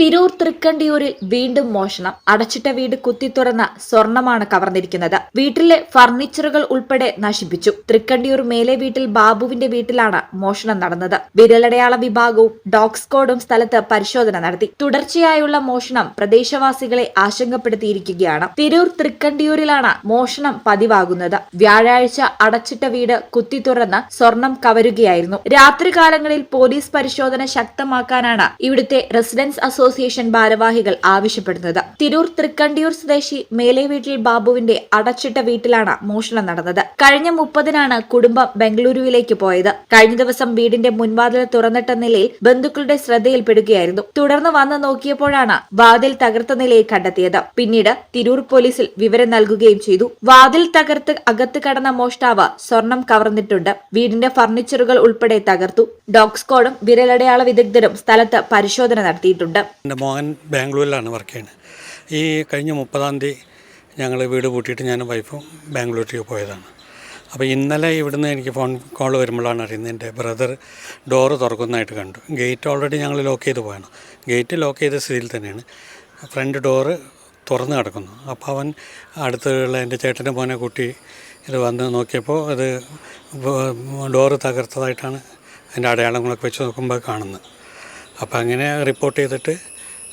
തിരൂർ തൃക്കണ്ടിയൂരിൽ വീണ്ടും മോഷണം. അടച്ചിട്ട വീട് കുത്തി തുറന്ന സ്വർണമാണ് കവർന്നിരിക്കുന്നത്. വീട്ടിലെ ഫർണിച്ചറുകൾ ഉൾപ്പെടെ നശിപ്പിച്ചു. തൃക്കണ്ടിയൂർ മേലെ വീട്ടിൽ ബാബുവിന്റെ വീട്ടിലാണ് മോഷണം നടന്നത്. വിരലടയാള വിഭാഗവും ഡോഗ് സ്ക്വാഡും സ്ഥലത്ത് പരിശോധന നടത്തി. തുടർച്ചയായുള്ള മോഷണം പ്രദേശവാസികളെ ആശങ്കപ്പെടുത്തിയിരിക്കുകയാണ്. തിരൂർ തൃക്കണ്ടിയൂരിലാണ് മോഷണം പതിവാകുന്നത്. വ്യാഴാഴ്ച അടച്ചിട്ട വീട് കുത്തി തുറന്ന് സ്വർണം കവരുകയായിരുന്നു. രാത്രികാലങ്ങളിൽ പോലീസ് പരിശോധന ശക്തമാക്കാനാണ് ഇവിടുത്തെ റെസിഡൻസ് അസോസിയേഷൻ ഭാരവാഹികൾ ആവശ്യപ്പെടുന്നത്. തിരൂർ തൃക്കണ്ടിയൂർ സ്വദേശി മേലെ വീട്ടിൽ ബാബുവിന്റെ അടച്ചിട്ട വീട്ടിലാണ് മോഷണം നടന്നത്. കഴിഞ്ഞ മുപ്പതിനാണ് കുടുംബം ബംഗളൂരുവിലേക്ക് പോയത്. കഴിഞ്ഞ ദിവസം വീടിന്റെ മുൻവാതിൽ തുറന്നിട്ട നിലയിൽ ബന്ധുക്കളുടെ ശ്രദ്ധയിൽപ്പെടുകയായിരുന്നു. തുടർന്ന് വന്ന് നോക്കിയപ്പോഴാണ് വാതിൽ തകർത്ത നിലയിൽ കണ്ടെത്തിയത്. പിന്നീട് തിരൂർ പോലീസിൽ വിവരം നൽകുകയും ചെയ്തു. വാതിൽ തകർത്ത് അകത്ത് കടന്ന മോഷ്ടാവ് സ്വർണം കവർന്നിട്ടുണ്ട്. വീടിന്റെ ഫർണിച്ചറുകൾ ഉൾപ്പെടെ തകർത്തു. ഡോഗ് സ്ക്വാഡും വിരലടയാള വിദഗ്ധരും സ്ഥലത്ത് പരിശോധന നടത്തിയിട്ടുണ്ട്. എന്റെ മോഹൻ ബാംഗ്ലൂരിലാണ് വർക്ക് ചെയ്യുന്നത്. ഈ കഴിഞ്ഞ മുപ്പതാം തീയതി ഞങ്ങൾ വീട് പൂട്ടിയിട്ട് ഞാനും വൈഫും ബാംഗ്ലൂരിലേക്ക് പോയതാണ്. അപ്പോൾ ഇന്നലെ ഇവിടുന്ന് എനിക്ക് ഫോൺ കോൾ വരുമ്പോഴാണ് അറിയുന്നത്. എന്റെ ബ്രദർ ഡോറ് തുറക്കുന്നതായിട്ട് കണ്ടു. ഗേറ്റ് ഓൾറെഡി ഞങ്ങൾ ലോക്ക് ചെയ്ത് പോയാണ്. ഗേറ്റ് ലോക്ക് ചെയ്ത സ്ഥിതിയിൽ തന്നെയാണ്. ഫ്രണ്ട് ഡോറ് തുറന്ന് കിടക്കുന്നു. അപ്പോൾ അവൻ അടുത്തുള്ള എന്റെ ചേട്ടന്റെ മോനെ കൂട്ടി ഇത് വന്ന് നോക്കിയപ്പോൾ അത് ഡോറ് തകർത്തതായിട്ടാണ് അതിന്റെ അടയാളങ്ങളൊക്കെ വെച്ച് നോക്കുമ്പോൾ കാണുന്നത്. അപ്പോൾ അങ്ങനെ റിപ്പോർട്ട് ചെയ്തിട്ട്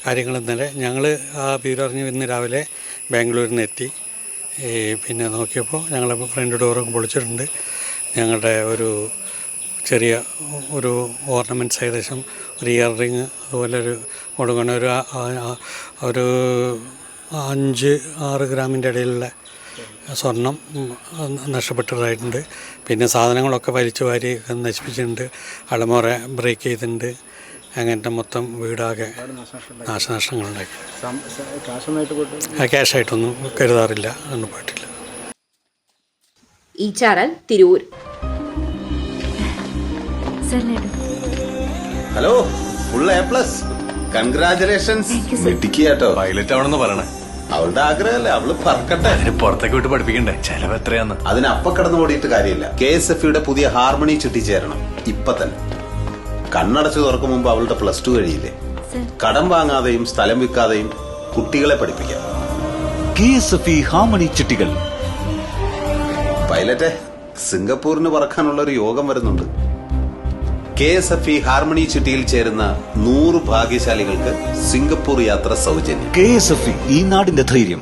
കാര്യങ്ങൾ ഇന്നലെ ഞങ്ങൾ ആ വിവരം അറിഞ്ഞ് ഇന്ന് രാവിലെ ബാംഗ്ലൂരിൽ നിന്ന് എത്തി. പിന്നെ നോക്കിയപ്പോൾ ഞങ്ങളെ ഫ്രണ്ട് ഡോറൊക്കെ പൊളിച്ചിട്ടുണ്ട്. ഞങ്ങളുടെ ഒരു ചെറിയ ഒരു ഓർണമെന്റ്സ് ഏകദേശം ഒരു ഇയർ റിങ് അതുപോലെ ഒരു കൊടുക്കണ ഒരു ഒരു അഞ്ച് ആറ് ഗ്രാമിന്റെ ഇടയിലുള്ള സ്വർണം നഷ്ടപ്പെട്ടതായിട്ടുണ്ട്. പിന്നെ സാധനങ്ങളൊക്കെ വലിച്ചു വാരി നശിപ്പിച്ചിട്ടുണ്ട്. അളമുറ ബ്രേക്ക് ചെയ്തിട്ടുണ്ട്. അങ്ങനത്തെ മൊത്തം വീടാകെ നാശനഷ്ടങ്ങളുണ്ടാക്കി ക്യാഷായിട്ടൊന്നും കരുതാറില്ല ഒന്നും പാട്ടില്ല ഈ channel Tirur. Hello full A plus. Congratulations വെട്ടിക്കാട്ടോ pilot ആവണമെന്ന് പറയണേ. അവളുടെ ആഗ്രഹമല്ലേ അവൾ പറക്കട്ടെ. അതിന് പുറത്തേക്ക് വിട്ട് പഠിപ്പിക്കണ്ടേ? ചെലവ് എത്രയാന്ന്. അതിന് അപ്പ കടന്നു ഓടിയിട്ട് കാര്യമില്ല. കെ എസ് എഫ് യുടെ പുതിയ ഹാർമണി ചുറ്റിച്ചേരണം. ഇപ്പൊ തന്നെ. കണ്ണടച്ചു തുറക്കും മുമ്പ് അവളുടെ പ്ലസ് ടു കഴിയില്ലേ? കടം വാങ്ങാതെയും സ്ഥലം വിൽക്കാതെയും കുട്ടികളെ പഠിപ്പിക്കാം. K S F E harmony ചിട്ടികൾ. പൈലറ്റെ സിംഗപ്പൂരിന് പറക്കാനുള്ള ഒരു യോഗം വരുന്നുണ്ട്. K S F E harmony ചിട്ടിയിൽ ചേരുന്ന നൂറ് ഭാഗ്യശാലികൾക്ക് സിംഗപ്പൂർ യാത്ര സൗജന്യം. കെ എസ് എഫ് ഇ ഈ നാടിന്റെ ധൈര്യം.